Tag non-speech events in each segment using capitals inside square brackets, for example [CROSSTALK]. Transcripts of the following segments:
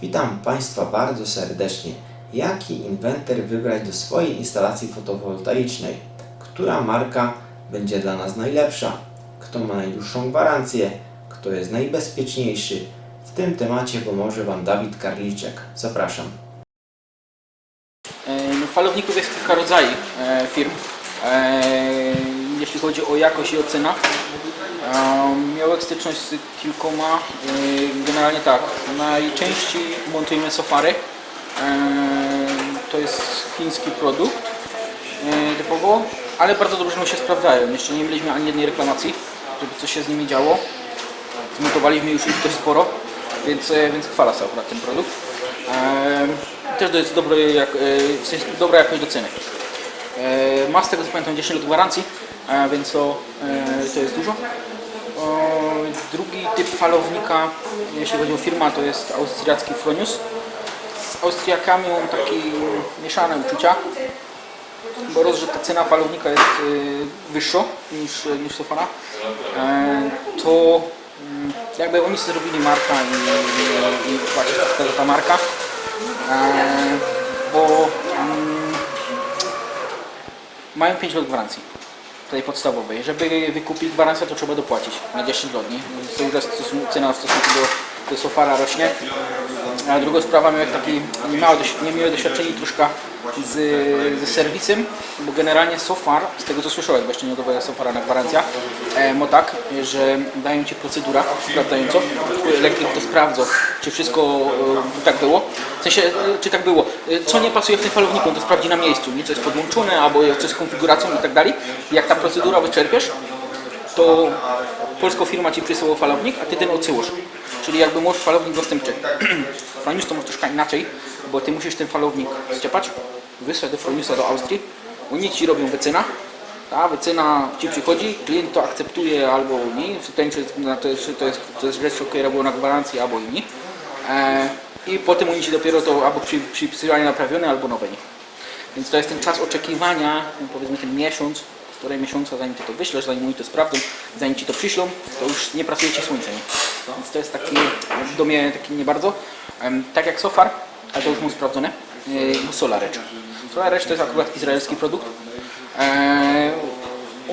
Witam Państwa bardzo serdecznie. Jaki inwentar wybrać do swojej instalacji fotowoltaicznej? Która marka będzie dla nas najlepsza? Kto ma najdłuższą gwarancję? Kto jest najbezpieczniejszy? W tym temacie pomoże Wam Dawid Karliczek. Zapraszam. E, no, Falowników jest kilka rodzajów e, firm, e, jeśli chodzi o jakość i ocenę. Miałem styczność z kilkoma. E, generalnie tak, najczęściej montujemy sofary. To jest chiński produkt e, typowo, ale bardzo dobrze nam się sprawdzają. Jeszcze nie mieliśmy ani jednej reklamacji, żeby coś się z nimi działo. Zmontowaliśmy już ich dość sporo, więc, e, więc chwala sobie akurat ten produkt. Też to jest dobry, e, w sensie dobra jakość do ceny. E, ma z tego co pamiętam 10 lat gwarancji, więc to, e, to jest dużo. Drugi typ falownika, jeśli chodzi o firmę, to jest austriacki Fronius. Z Austriakami mam takie mieszane uczucia, bo roz, że ta cena falownika jest e, wyższa niż, niż Sofara, e, to mm, jakby oni sobie zrobili marka i, i, właśnie ta, ta marka, bo mm, mają 5 lat gwarancji tej podstawowej. Żeby wykupić gwarancję, to trzeba dopłacić na 10 lat, nie? To już jest stosun- cena w stosunku do, do Sofara rośnie. A druga sprawa, miałem taki niemałe, doś- niemiłe doświadczenie troszkę z, ze serwisem, bo generalnie Sofar, z tego co słyszałem, bo jeszcze nie odbyła Sofara na gwarancja, e, ma tak, że dają Ci procedurę sprawdzającą, elektryk to sprawdza, czy wszystko e, tak było, w sensie, e, czy tak było, E, co nie pasuje w tym falowniku, to sprawdzi na miejscu, nie, co jest podłączone, albo co z konfiguracją i tak dalej. Jak ta procedura wyczerpiesz, to polska firma Ci przysyła falownik, a Ty ten odsyłasz. Czyli jakby masz falownik dostępczy. Fronius to masz troszkę inaczej, bo Ty musisz ten falownik ściepać, wysłać do Froniusa do Austrii, oni Ci robią wycena, ta wycena Ci przychodzi, klient to akceptuje albo nie, ten, czy to, jest, to, jest, to jest rzecz, która była na gwarancji albo i nie. E, I potem oni Ci dopiero to albo przy, przypisywanie naprawione, albo nowe nie. Więc to jest ten czas oczekiwania, no powiedzmy ten miesiąc, półtorej miesiąca zanim Ty to wyślesz, zanim oni to sprawdzą, zanim Ci to przyślą, to już nie pracuje Ci słońce. Więc to jest taki w domie taki nie bardzo. Tak jak Sofar, ale to już mu sprawdzone, SolarEdge. SolarEdge to jest akurat izraelski produkt. E,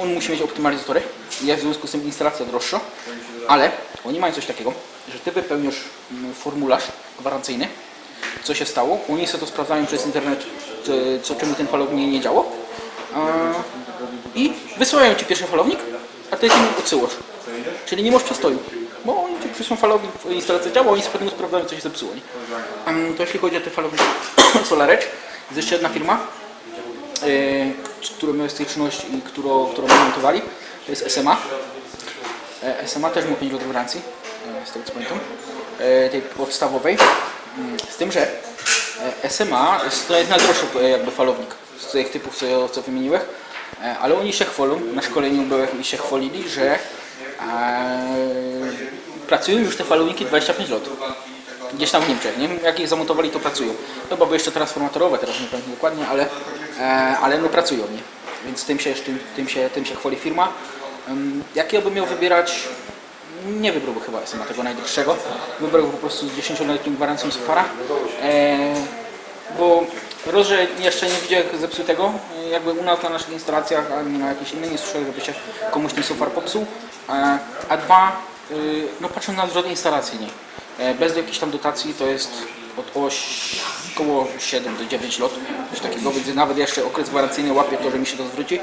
on musi mieć optymalizatory, jest w związku z tym instalacja droższa, ale oni mają coś takiego, że Ty wypełniasz mm, formularz gwarancyjny, co się stało. Oni sobie to sprawdzają przez internet, co czemu ten falownik nie działo. E, I wysyłają Ci pierwszy falownik, a Ty im odsyłasz. Czyli nie masz przestoju. Bo oni Ci przyszłą falownik, instalacja działa, oni potem sprawdzają, co się zepsuło. Nie? To jeśli chodzi o te falowniki [COUGHS] SolarEdge, jest jeszcze jedna firma, z którą miałem styczność i którą, którą montowali, to jest SMA. E, SMA też ma 5 lat gwarancji, e, z tego co pamiętam, tej podstawowej. Mm, Z tym, że SMA to jest najdroższy jakby falownik z tych typów, co, co wymieniłem, e, ale oni się chwalą, na szkoleniu byłem i się chwalili, że pracują już te falowniki 25 lat. Gdzieś tam w Niemczech, nie? Jak ich zamontowali, to pracują. Chyba były jeszcze transformatorowe, teraz nie pamiętam dokładnie, ale, e, ale no pracują, nie? Więc tym się, tym, tym się, tym się chwali firma. Um, jak ja bym miał wybierać, nie wybrałbym chyba SMA tego najdroższego. Wybrałbym po prostu z 10-letnią gwarancją Sofara. E, bo raz, że jeszcze nie widziałem zepsutego, jakby u nas na naszych instalacjach, ani na jakichś innych nie słyszałem, żeby się komuś ten sofar popsuł. E, a dwa, no patrząc na wzrost instalacji, nie. E, bez jakiejś tam dotacji to jest oś, około 7 do 9 lat, coś takiego, więc nawet jeszcze okres gwarancyjny łapie to, że mi się to zwróci.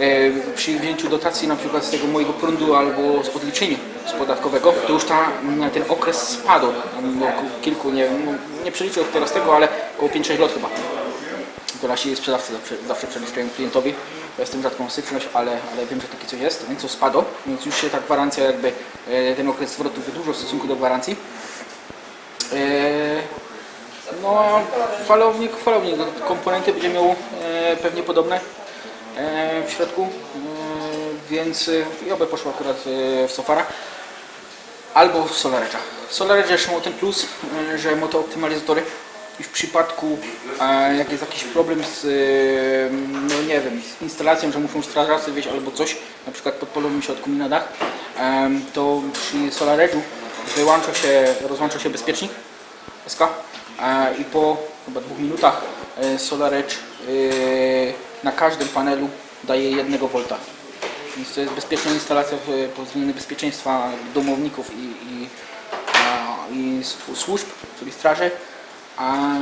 E, przy wzięciu dotacji na przykład z tego mojego prądu albo z odliczenia z podatkowego, to już ta, ten okres spadł do kilku, nie, no, nie przeliczył teraz tego, ale około 5-6 lat chyba. To nasi sprzedawcy zawsze, zawsze przeliczają klientowi. Jestem rzadką styczność, ale, ale wiem, że takie coś jest, więc to spadło, więc już się ta gwarancja jakby, e, ten okres zwrotu wydłużył w stosunku do gwarancji. E, no, falownik, falownik, komponenty będzie miał e, pewnie podobne w środku, więc i oby poszło akurat w Sofara albo w SolarEdge'a. SolarEdge jeszcze ma ten plus, że ma te optymalizatory i w przypadku jak jest jakiś problem z, no nie wiem, z instalacją, że muszą strażacy wieść albo coś, na przykład podpalą się od komina dach, to przy SolarEdge'u wyłącza się, rozłącza się bezpiecznik SK i po chyba dwóch minutach e, SolarEdge e, na każdym panelu daje 1 V. Więc to jest bezpieczna instalacja pod względem bezpieczeństwa domowników i, i, a, i służb, czyli straży. A,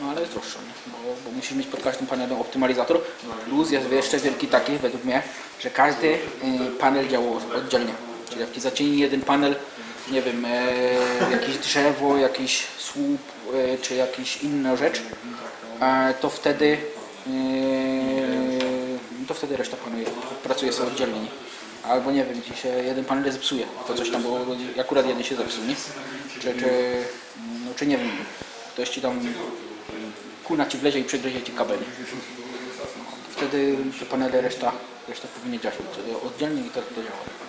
no ale jest droższa, nie? Bo, musisz mieć pod każdym panelem optymalizator. Plus jest jeszcze wielki taki, według mnie, że każdy y, panel działa oddzielnie. Czyli jak ci zacieni jeden panel, nie wiem, e, jakieś drzewo, jakiś słup, e, czy jakaś inna rzecz, e, to wtedy e, to wtedy reszta panuje, pracuje sobie oddzielnie. nie? Albo nie wiem, ci się jeden panel zepsuje, to coś tam, bo akurat jeden się zepsuł, nie? Czy, czy, no, czy nie wiem, ktoś ci tam kuna ci wlezie i przegryzie ci kabel. Wtedy te panele reszta, reszta powinny działać oddzielnie i tak to działa.